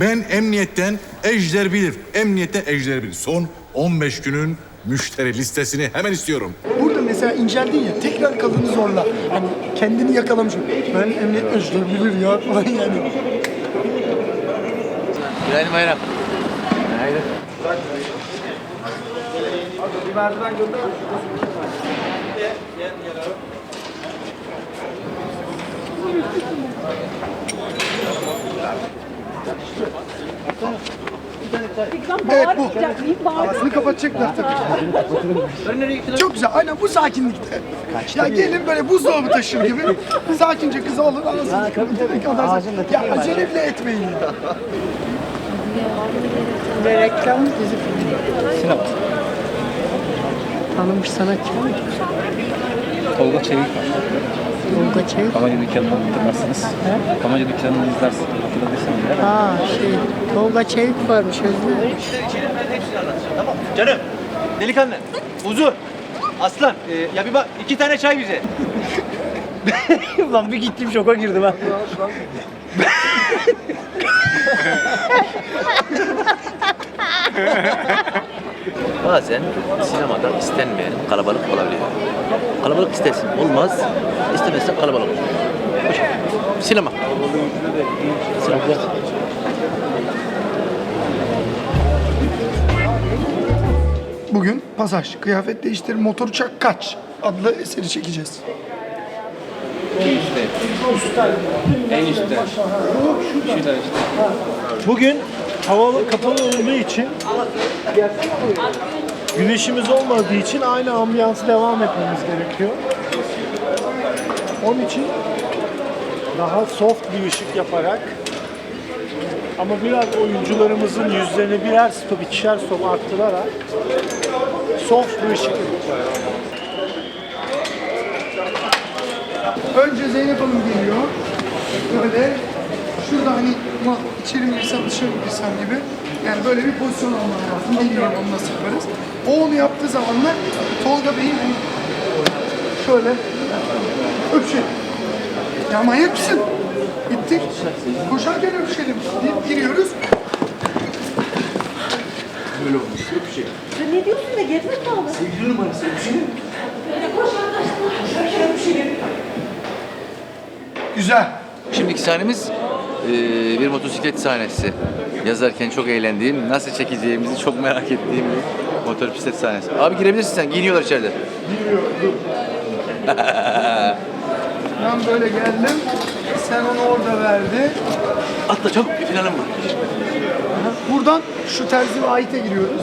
Ben emniyetten Ejder Bilir. Emniyetten Ejder Bilir. Son 15 günün müşteri listesini hemen istiyorum. Burada mesela inceldin ya tekrar kadını zorla. Hani kendini yakalamış. Ben emniyet özür bilir ya falan yani. Günaydın Bayram. Evet bu. Ağzını kapatacaklar tabii. Çok güzel. Aynen bu sakinlikte. Ya gelin böyle buzdolabı taşır gibi. Sakince kızı alın sonra- Ya acele bile etmeyin. Ve reklam dizi filmi. Sinema. Tanınmış sanatçı mı? Tolga Çevik var. Tolga Çevik. Kamacı dükkanını hatırlarsınız. Kamacı dükkanını izlersiniz. Hatırladıysanız eğer. Ha şey, Tolga Çevik varmış özür Canım, delikanlı, uzun, aslan. Ee, ya bir bak, iki tane çay bize. Ulan bir gittim şoka girdim ha. Bazen sinemada istenmeyen kalabalık olabiliyor. Kalabalık istersin olmaz, istemezsen kalabalık olur. Sinema. Sinema. Bugün pasaj, kıyafet değiştir, motor uçak kaç adlı eseri çekeceğiz. En üstte. Şurada işte. Bugün hava kapalı olduğu için güneşimiz olmadığı için aynı ambiyansı devam etmemiz gerekiyor. Onun için daha soft bir ışık yaparak ama biraz oyuncularımızın yüzlerini birer stop, ikişer stop arttırarak soft bir ışık Önce Zeynep Hanım geliyor. Böyle ulan içeri mi girsem dışarı mı girsem gibi. Yani böyle bir pozisyon almam lazım. Bilmiyorum onu nasıl yaparız. O onu yaptığı zaman da Tolga Bey'in hani şöyle öpüşelim. Ya manyak mısın? Gittik. Koşarken öpüşelim deyip giriyoruz. Sen ne diyorsun da gerizekalı? Güzel. Şimdiki sahnemiz eee, bir motosiklet sahnesi. Yazarken çok eğlendiğim, nasıl çekeceğimizi çok merak ettiğim bir motosiklet sahnesi. Abi girebilirsin sen, giyiniyorlar içeride. Ben böyle geldim. Sen onu orada verdi. Atla çabuk, bir planım var. Buradan şu terzi ve aite giriyoruz.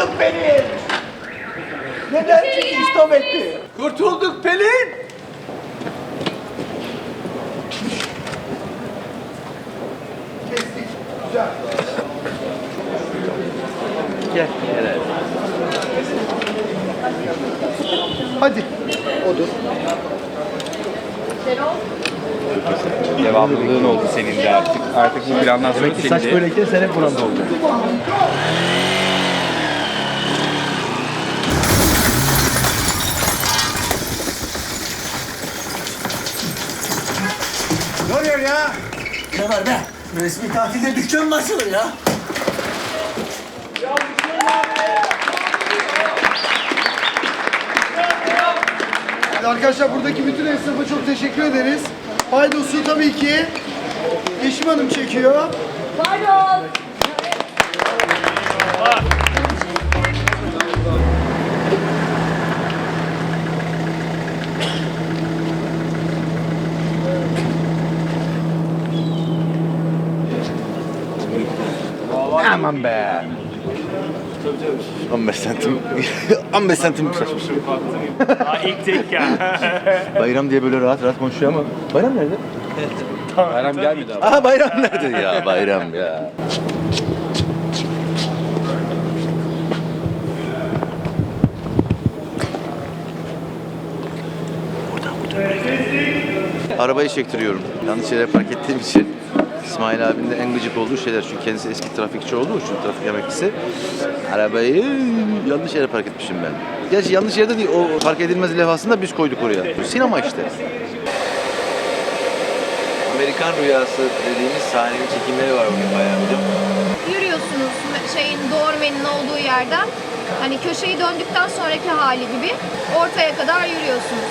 Kurtulduk Pelin. Neden? Çünkü istop etti. Kurtulduk Pelin. Kestik. Güzel. Gel. Gel. Hadi. Devamlılığın oldu senin de artık. Artık bu plandan sonra senin Saç de. böyleyken sen hep buranda oldun. Ne oluyor ya? Ne var be? Resmi tatilde dükkan mı açılır ya? Arkadaşlar buradaki bütün esnafa çok teşekkür ederiz. Paydosu tabii ki Yeşim Hanım çekiyor. Pardon. Aman be. 15 santim. 15 santim saçmışım. İlk tek ya. Bayram diye böyle rahat rahat konuşuyor ama. Bayram nerede? Bayram gelmedi abi. Aha bayram nerede ya? Bayram ya. Arabayı çektiriyorum. Yanlış yere park ettiğim için. İsmail abinin de en gıcık olduğu şeyler. Çünkü kendisi eski trafikçi olduğu için, trafik emeklisi. Arabayı yanlış yere park etmişim ben. Gerçi yanlış yerde değil. O fark edilmez levhasını da biz koyduk oraya. Sinema işte. Amerikan Rüyası dediğimiz sahnenin çekimleri var bugün bayağı hocam. Yürüyorsunuz şeyin doğurmenin olduğu yerden. Hani köşeyi döndükten sonraki hali gibi ortaya kadar yürüyorsunuz.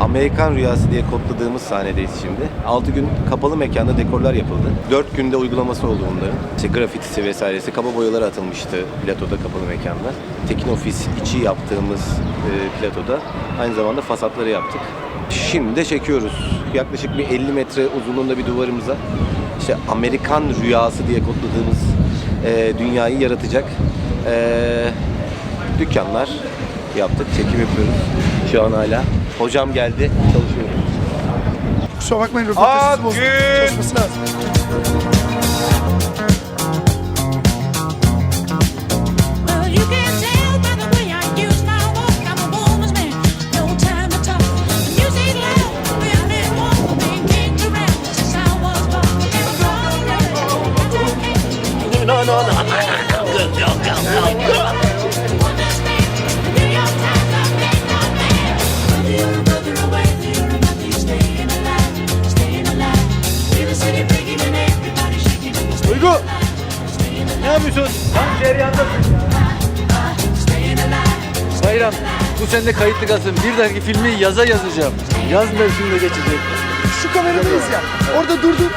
Amerikan Rüyası diye kodladığımız sahnedeyiz şimdi. 6 gün kapalı mekanda dekorlar yapıldı. 4 günde uygulaması oldu bunların. İşte grafitisi vesairesi, kaba boyaları atılmıştı platoda kapalı mekanda. Tekin ofis içi yaptığımız e, platoda aynı zamanda fasatları yaptık. Şimdi de çekiyoruz. Yaklaşık bir 50 metre uzunluğunda bir duvarımıza işte Amerikan Rüyası diye kodladığımız e, dünyayı yaratacak e, dükkanlar yaptık. Çekim yapıyoruz. Şu an hala. Hocam geldi. Çalışıyoruz. Kusura bakmayın röportajınızı bozdum. Çalışması lazım. Bu sende kayıtlı kalsın. Bir dahaki filmi yaza yazacağım. Yaz mevsiminde geçecek. Şu kameradayız ya. Orada durduk.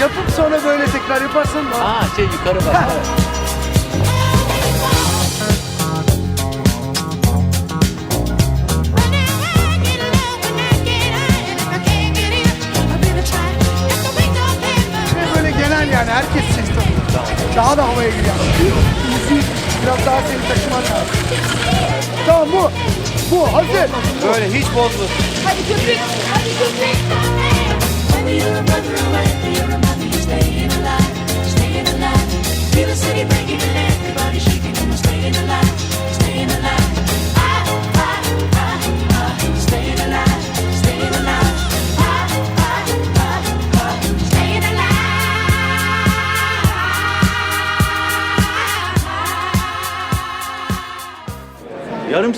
Yapıp sonra böyle tekrar yaparsan Ha şey yukarı bak. Ve böyle genel yani herkes tanıyor. Daha da havaya giriyor. Müziği biraz daha seni taşıman lazım. Tamam bu. Bu hazır. Böyle hiç bozma. Hadi köpük, hadi köpük. Yarım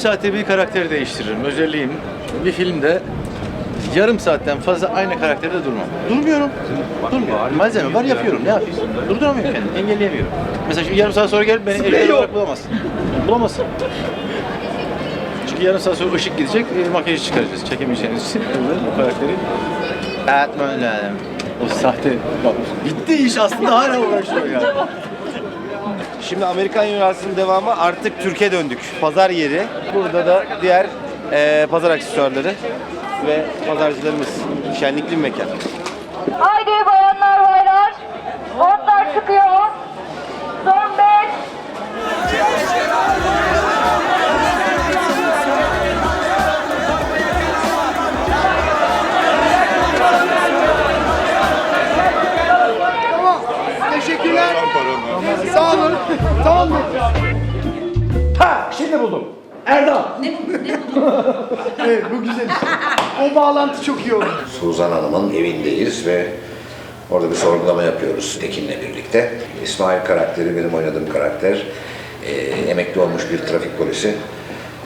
saate bir karakteri değiştiririm. Özelliğim bir filmde yarım saatten fazla aynı karakterde durmam. Durmuyorum. Durmuyorum. Malzeme var yapıyorum. Ne yapayım? Durduramıyorum kendimi. Engelleyemiyorum. Mesela şimdi yarım saat sonra gelip beni evde olarak bulamazsın. Bulamazsın. Çünkü yarım saat sonra ışık gidecek, e, makyajı çıkaracağız. Çekemeyeceğiniz için bu karakteri atman lazım. O sahte. Bak, bitti iş aslında hala uğraşıyor yani. Şimdi Amerikan Rüyası'nın devamı artık Türkiye döndük. Pazar yeri. Burada da diğer eee, pazar aksesuarları ve pazarcılarımız. Şenlikli bir mekan. Şimdi buldum. Erdal. Evet bu güzel işte. O bağlantı çok iyi oldu. Suzan Hanım'ın evindeyiz ve orada bir sorgulama yapıyoruz Tekin'le birlikte. İsmail karakteri, benim oynadığım karakter, e, emekli olmuş bir trafik polisi.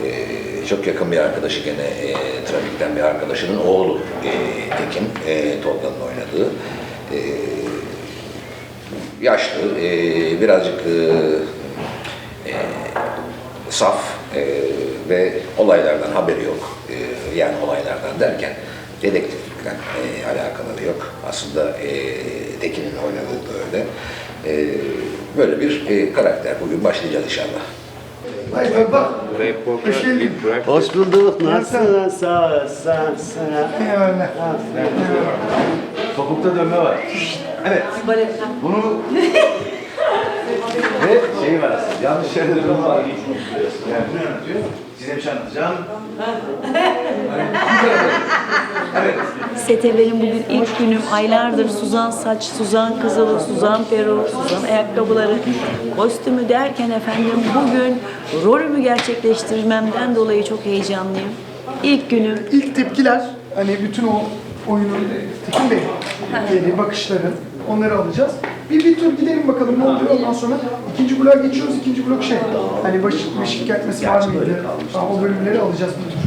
E, çok yakın bir arkadaşı gene e, trafikten bir arkadaşının oğlu e, Tekin, e, Tolga'nın oynadığı. E, yaşlı, e, birazcık e, saf e, ve olaylardan haberi yok. E, yani olaylardan derken dedektiflikle e, alakaları yok. Aslında e, Tekin'in oynadığı da öyle. E, böyle bir e, karakter. Bugün başlayacağız inşallah. Hayır bak. Hoş geldin. Hoş bulduk. Nasılsın? Sağ ol, sağ ol, sağ ol. Eyvallah. Topukta dönme var. Evet. Bunu ve şey var. Dönme var. Yani bunu anlatıyor. Size bir şey anlatacağım. Sete benim bugün ilk günüm. Aylardır Suzan saç, Suzan kızılı, Suzan peruk, Suzan ayakkabıları, kostümü derken efendim bugün rolümü gerçekleştirmemden dolayı çok heyecanlıyım. İlk günüm. İlk tepkiler hani bütün o oyunun Tekin Bey bakışları onları alacağız. Bir, bir tur gidelim bakalım ne oluyor ondan sonra ikinci bloğa geçiyoruz. İkinci blok şey hani başı, beşik kertmesi var mıydı? Ha, o bölümleri alacağız bir tur.